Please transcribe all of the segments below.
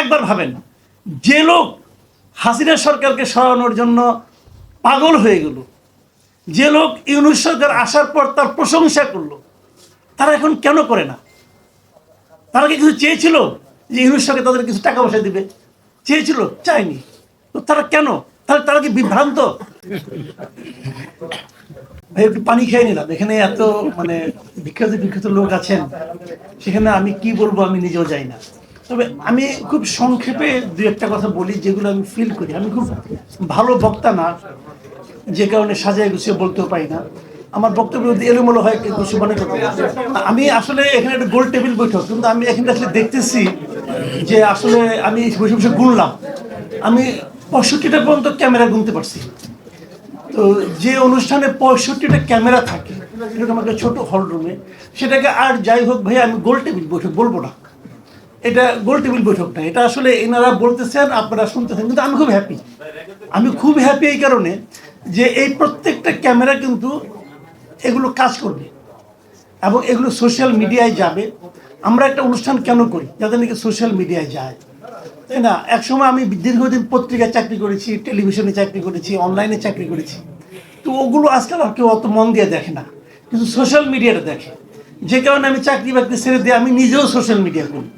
একবার ভাবেন, যে লোক হাসিনা সরকারকে সরানোর জন্য পাগল হয়ে গেল, যে লোক ইউনুস সরকার আসার পর তার প্রশংসা করল, তারা এখন কেন করে না? তারা কি কিছু চেয়েছিল যে ইউনুস সরকার তাদের কিছু টাকা পয়সা দিবে? চেয়েছিল, চায়নি। তো তারা কেন? তাহলে তারা কি বিভ্রান্ত? ভাই, একটু পানি খেয়ে নিলাম। এখানে এত মানে বিখ্যাত বিখ্যাত লোক আছেন, সেখানে আমি কি বলব আমি নিজেও যাই না। তবে আমি খুব সংক্ষেপে দু একটা কথা বলি যেগুলো আমি ফিল করি। আমি খুব ভালো বক্তা না, যে কারণে সাজায় গুছিয়ে বলতেও পারি না। আমার বক্তব্য যদি এলোমেলো হয় কিছু মনে করতে আমি আসলে এখানে একটা গোল টেবিল বৈঠক, কিন্তু আমি এখানে আসলে দেখতেছি যে আসলে আমি বসে বসে গুনলাম। আমি পঁয়ষট্টিটা পর্যন্ত ক্যামেরা গুনতে পারছি। তো যে অনুষ্ঠানে পঁয়ষট্টিটা ক্যামেরা থাকে এরকম একটা ছোট হল রুমে সেটাকে আর যাই হোক ভাই আমি গোল টেবিল বৈঠক বলব না। এটা গোল টেবিল বৈঠক না, এটা আসলে এনারা বলতেছেন, আপনারা শুনতেছেন, কিন্তু আমি খুব হ্যাপি আমি খুব হ্যাপি এই কারণে যে এই প্রত্যেকটা ক্যামেরা কিন্তু এগুলো কাজ করবে এবং এগুলো সোশ্যাল মিডিয়ায় যাবে। আমরা একটা অনুষ্ঠান কেন করি? যাতে নাকি সোশ্যাল মিডিয়ায় যায়। তাই না? একসময় আমি দীর্ঘদিন পত্রিকায় চাকরি করেছি টেলিভিশনে চাকরি করেছি অনলাইনে চাকরি করেছি। তো ওগুলো আজকাল আর কেউ অত মন দিয়ে দেখে না, কিন্তু সোশ্যাল মিডিয়াটা দেখে। যে কারণে আমি চাকরি বাকরি ছেড়ে দিয়ে আমি নিজেও সোশ্যাল মিডিয়া করি।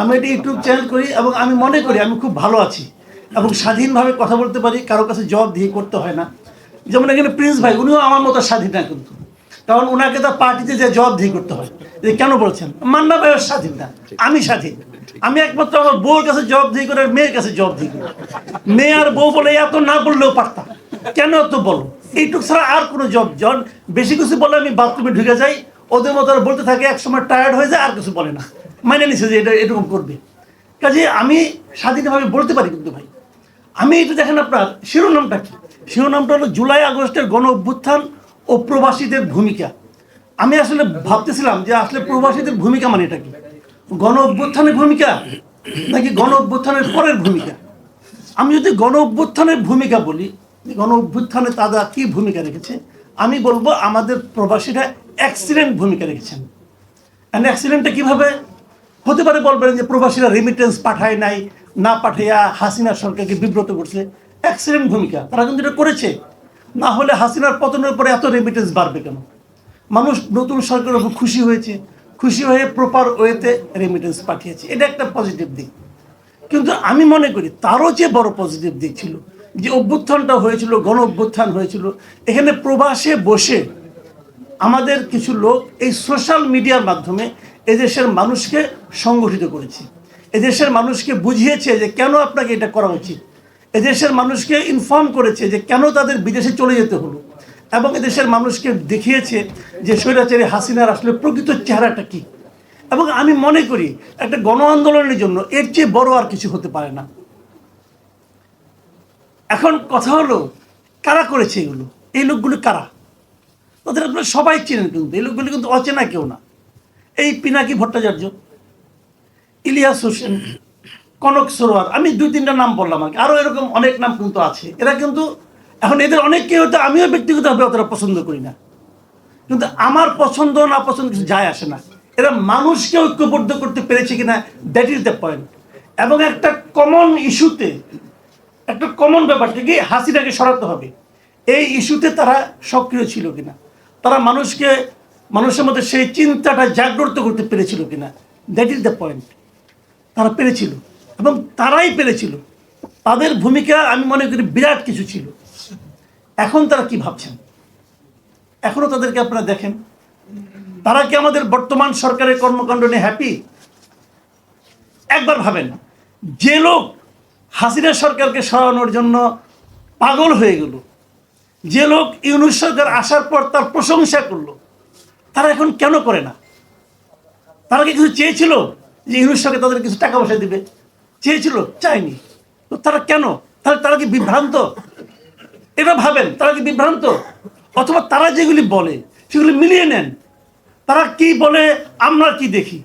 আমি একটা ইউটিউব চ্যানেল করি এবং আমি মনে করি আমি খুব ভালো আছি এবং স্বাধীনভাবে কথা বলতে পারি, কারও কাছে জবাব দিয়ে করতে হয় না। যেমন এখানে প্রিন্স ভাই, উনিও আমার মতো স্বাধীন না কিন্তু। কারণ ওনাকে তার পার্টিতে যে জবাব দিয়ে করতে হয়, যে কেন বলছেন? মান্না ভাইয়ের স্বাধীন না, আমি স্বাধীন। আমি একমাত্র আমার বউর কাছে জবাব দিয়ে করে, মেয়ের কাছে জবাব দিয়ে করি। মেয়ে আর বউ বলে, এত না বললেও পারতাম কেন এত বলো? এইটুক ছাড়া আর কোনো জব জন বেশি কিছু বলে আমি বাথরুমে ঢুকে যাই, ওদের মতো বলতে থাকে এক সময় টায়ার্ড হয়ে যায়, আর কিছু বলে না। মানে নিছে যে এটা এরকম করবে। কাজে আমি স্বাধীনভাবে বলতে পারি কিন্তু ভাই, আমি এটা দেখেন আপনার, শিরোনামটা কি? শিরোনামটা হলো জুলাই আগস্টের গণ অভ্যুত্থান ও প্রবাসীদের ভূমিকা। আমি আসলে ভাবতেছিলাম যে আসলে প্রবাসীদের ভূমিকা মানে এটা কি? গণ অভ্যুত্থানের ভূমিকা নাকি গণ অভ্যুত্থানের পরের ভূমিকা? আমি যদি গণ অভ্যুত্থানের ভূমিকা বলি, গণ অভ্যুত্থানে তারা কি ভূমিকা রেখেছে? আমি বলব আমাদের প্রবাসীরা অ্যাক্সিডেন্ট ভূমিকা রেখেছেন। অ্যান্ড অ্যাক্সিডেন্টটা কীভাবে হতে পারে বলবেন যে প্রবাসীরা রেমিটেন্স পাঠায় নাই, না পাঠাইয়া হাসিনা সরকারকে বিব্রত করছে অ্যাক্সিডেন্ট ভূমিকা। তারা কিন্তু এটা করেছে। না হলে হাসিনার পতনের পরে এত রেমিটেন্স বাড়বে কেন? মানুষ নতুন সরকারের উপর খুশি হয়েছে, খুশি হয়ে প্রপার ওয়েতে রেমিটেন্স পাঠিয়েছে। এটা একটা পজিটিভ দিক। কিন্তু আমি মনে করি, তারও যে বড় পজিটিভ দিক ছিল যে অভ্যুত্থানটা হয়েছিল গণ অভ্যুত্থান হয়েছিল। এখানে প্রবাসে বসে আমাদের কিছু লোক এই সোশ্যাল মিডিয়ার মাধ্যমে এদেশের মানুষকে সংগঠিত করেছে। এদেশের মানুষকে বুঝিয়েছে যে কেন আপনাকে এটা করা উচিত। এদেশের মানুষকে ইনফর্ম করেছে যে কেন তাদের বিদেশে চলে যেতে হলো। এবং এদেশের মানুষকে দেখিয়েছে যে স্বৈরাচারী হাসিনার আসলে প্রকৃত চেহারাটা কী। এবং আমি মনে করি একটা গণ আন্দোলনের জন্য এর চেয়ে বড় আর কিছু হতে পারে না। এখন কথা হলো, কারা করেছে এগুলো? এই লোকগুলো কারা? তাদের আপনারা সবাই চেনেন কিন্তু, এই লোকগুলো কিন্তু অচেনা কেউ না। এই পিনাকি ভট্টাচার্য, ইলিয়াস হোসেন, কনক সরোয়ার, আমি দুই তিনটা নাম বললাম আর কি। আরও এরকম অনেক নাম কিন্তু আছে। এরা কিন্তু এখন এদের অনেককে হয়তো আমিও ব্যক্তিগতভাবে অতটা পছন্দ করি না। কিন্তু আমার পছন্দ না পছন্দ কিছু যায় আসে না। এরা মানুষকে ঐক্যবদ্ধ করতে পেরেছে কিনা দ্যাট ইজ দ্য পয়েন্ট এবং একটা কমন ইস্যুতে একটা কমন ব্যাপারটা কি? হাসিটাকে সরাতে হবে। এই ইস্যুতে তারা সক্রিয় ছিল কিনা? তারা মানুষকে মানুষের মধ্যে সেই চিন্তাটা জাগ্রত করতে পেরেছিল কিনা? দ্যাট ইজ দ্য পয়েন্ট তারা পেরেছিল। এবং তারাই পেরেছিল। তাদের ভূমিকা আমি মনে করি বিরাট কিছু ছিল। এখন তারা কি ভাবছেন? এখনও তাদেরকে আপনারা দেখেন? তারা কি আমাদের বর্তমান সরকারের কর্মকাণ্ড নিয়ে হ্যাপি একবার ভাবেন। যে লোক হাসিনা সরকারকে সরানোর জন্য পাগল হয়ে গেল, যে লোক ইউনুস সরকার আসার পর তার প্রশংসা করল তারা এখন কেন করে না? তারা কি কিছু চেয়েছিল যে ইউনুস সরকার তাদের কিছু টাকা পয়সা দিবে? চেয়েছিল, চায়নি। তো তারা কেন? তাহলে তারা কি বিভ্রান্ত? এটা ভাবেন, তারা কি বিভ্রান্ত? অথবা তারা যেগুলি বলে, সেগুলি মিলিয়ে নেন। তারা কি বলে, আমরা কি দেখি?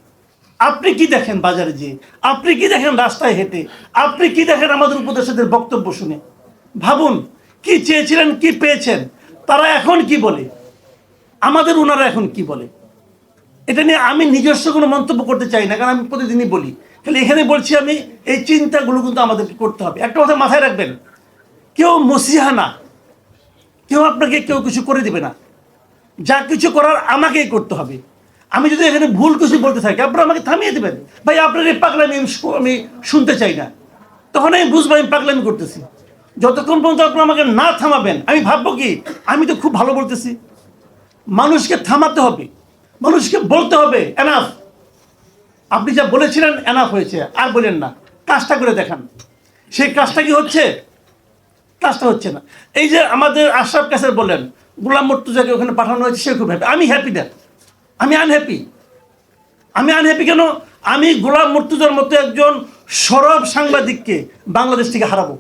আপনি কি দেখেন বাজারে যেয়ে আপনি কি দেখেন রাস্তায় হেঁটে? আপনি কি দেখেন আমাদের উপদেশদের বক্তব্য শুনে? ভাবুন, কি চেয়েছিলেন, কি পেয়েছেন? তারা এখন কি বলে? আমাদের ওনারা এখন কি বলে? এটা নিয়ে আমি নিজস্ব কোনো মন্তব্য করতে চাই না, কারণ আমি প্রতিদিনই বলি। তাহলে এখানে বলছি আমি, এই চিন্তাগুলো কিন্তু আমাদেরকে করতে হবে। একটা কথা মাথায় রাখবেন, কেউ মসিহা না, কেউ আপনাকে কেউ কিছু করে দিবে না। যা কিছু করার আমাকেই করতে হবে। আমি যদি এখানে ভুল কিছু বলতে থাকি, আপনারা আমাকে থামিয়ে দেবেন। ভাই, আপনার এই পাগলামি আমি আমি শুনতে চাই না। তখন আমি বুঝব আমি পাগলামি করতেছি। যতক্ষণ পর্যন্ত আপনারা আমাকে না থামাবেন, আমি ভাববো কি, আমি তো খুব ভালো বলতেছি। মানুষকে থামাতে হবে। মানুষকে বলতে হবে এনাফ আপনি যা বলেছিলেন এনাফ হয়েছে, আর বলেন না। কাজটা করে দেখান। সেই কাজটা কি হচ্ছে? কাজটা হচ্ছে না। এই যে আমাদের আশরাফ কাসের বললেন, গোলাম মর্তুজাকে ওখানে পাঠানো হয়েছে, সে খুব হ্যাপি আমি হ্যাপি না। আমি আনহ্যাপি আমি আনহ্যাপি কেন? আমি গোলাম মর্তুজার মতো একজন সরব সাংবাদিককে বাংলাদেশ থেকে হারাবো।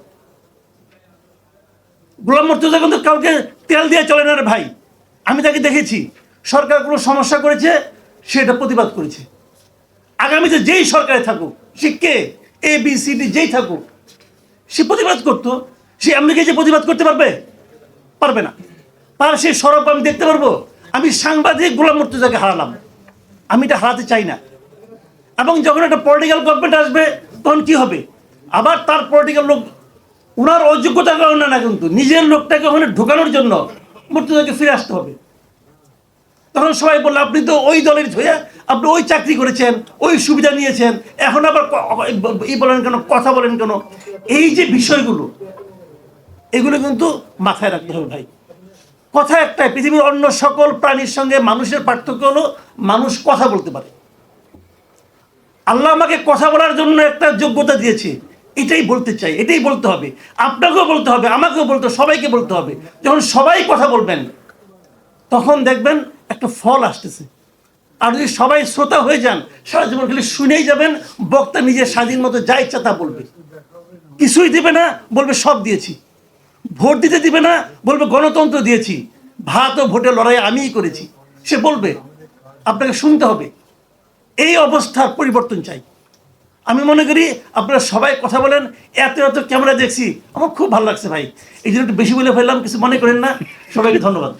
গোলাম মর্তুজা কিন্তু কাউকে তেল দিয়ে চলে না রে ভাই। আমি তাকে দেখেছি। সরকার কোনো সমস্যা করেছে সেটা প্রতিবাদ করেছে। আগামীতে যেই সরকারে থাকুক, সে কে? এ বি সি ডি যেই থাকুক, সে প্রতিবাদ করতো। সে আমেরিকায় যে প্রতিবাদ করতে পারবে? পারবে না। তার সেই সরব আমি দেখতে পারব। আমি সাংবাদিক গোলাম মর্তুজাকে হারালাম। আমি এটা হারাতে চাই না। এবং যখন একটা পলিটিক্যাল গভর্নমেন্ট আসবে, তখন কি হবে? আবার তার পলিটিক্যাল লোক ওনার অযোগ্যতার কারণে না কিন্তু, নিজের লোকটাকে ওখানে ঢোকানোর জন্য মর্তুজাকে ফিরে আসতে হবে। তখন সবাই বলল, আপনি তো ওই দলের হয়ে আপনি ওই চাকরি করেছেন, ওই সুবিধা নিয়েছেন, এখন আবার এই বলেন কেন, কথা বলেন কেন? এই যে বিষয়গুলো, এগুলো কিন্তু মাথায় রাখতে হবে ভাই। কথা একটাই, পৃথিবীর অন্য সকল প্রাণীর সঙ্গে মানুষের পার্থক্য হলো মানুষ কথা বলতে পারে। আল্লাহ আমাকে কথা বলার জন্য একটা যোগ্যতা দিয়েছে। এটাই বলতে চাই, এটাই বলতে হবে। আপনাকেও বলতে হবে, আমাকেও বলতে হবে, সবাইকে বলতে হবে। যখন সবাই কথা বলবেন, তখন দেখবেন একটা ফল আসতেছে। আর যদি সবাই শ্রোতা হয়ে যান, সারা জীবন খালি শুনেই যাবেন, বক্তা নিজের স্বাধীন মতো যা ইচ্ছা তা বলবে। কিছুই দিবে না, বলবে সব দিয়েছি। ভোট দিতে দিবে না, বলবে গণতন্ত্র দিয়েছি। ভাত ও ভোটে লড়াই আমিই করেছি। সে বলবে, আপনাকে শুনতে হবে। এই অবস্থার পরিবর্তন চাই। আমি মনে করি আপনারা সবাই কথা বলেন, এত এত ক্যামেরা দেখছি। আমার খুব ভালো লাগছে ভাই। এই জন্য একটু বেশি বলে ফেললাম, কিছু মনে করেন না। সবাইকে ধন্যবাদ।